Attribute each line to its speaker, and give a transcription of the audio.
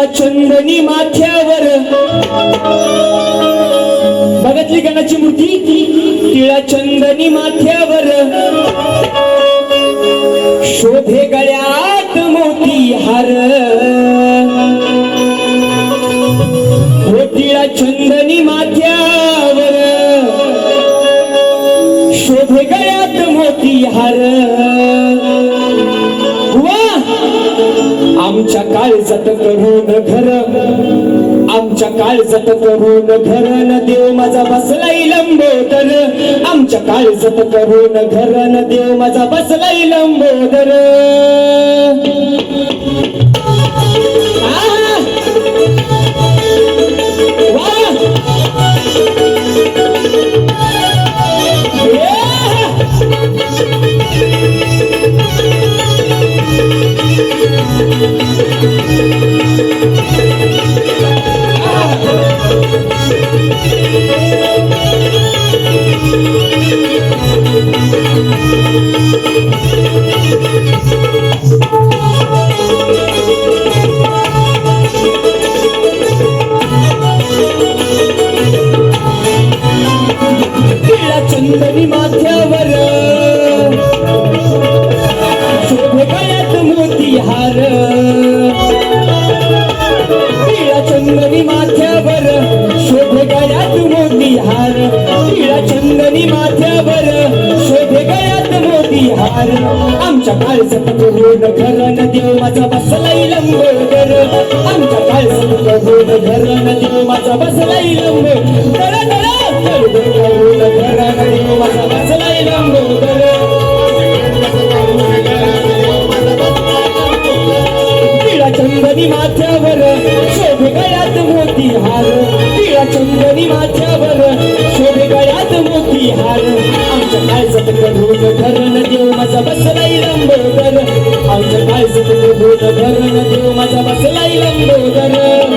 Speaker 1: टिळा चंदनी माथ्यावर. बघितली गणाची मूर्ती तिळा चंदनी माथ्यावर. शोभे गळ्यात मोती हार. हो चंदनी माथ्यावर. शोभे गळ्या आमच्या काळजात करून घर. आमच्या काळजात करून घर. न देव माझा बसलाय लंबोदर. आमच्या काळजात करून घर. न देव माझा बसलाय लंबोदर. चंदनी माथ्यावर. शोभे गळ्यात मोती हार. चंदनी माथ्यावर शोभ गळ्यात मोती हार. तिळा चंदनी माथ्यावर शोभ गळ्यात मोती हार. आमच्या काळचं करून घरण देव माझा बसलाई लंबोदर आमच्या काळचं करून घरण देव माझा बसलाई लंबोदर करून देव माझा बसलाई लंबोदर चंदनी माथ्यावर हार. टिळा चंदनी माझ्यावर. शोभे गळ्यात मोठी हार. आमच्या काळजात करून धरण देव माझा बसलाय लंबोदर. आमच्या काळजात करून धरण देव माझा बसलाय लंबोदर.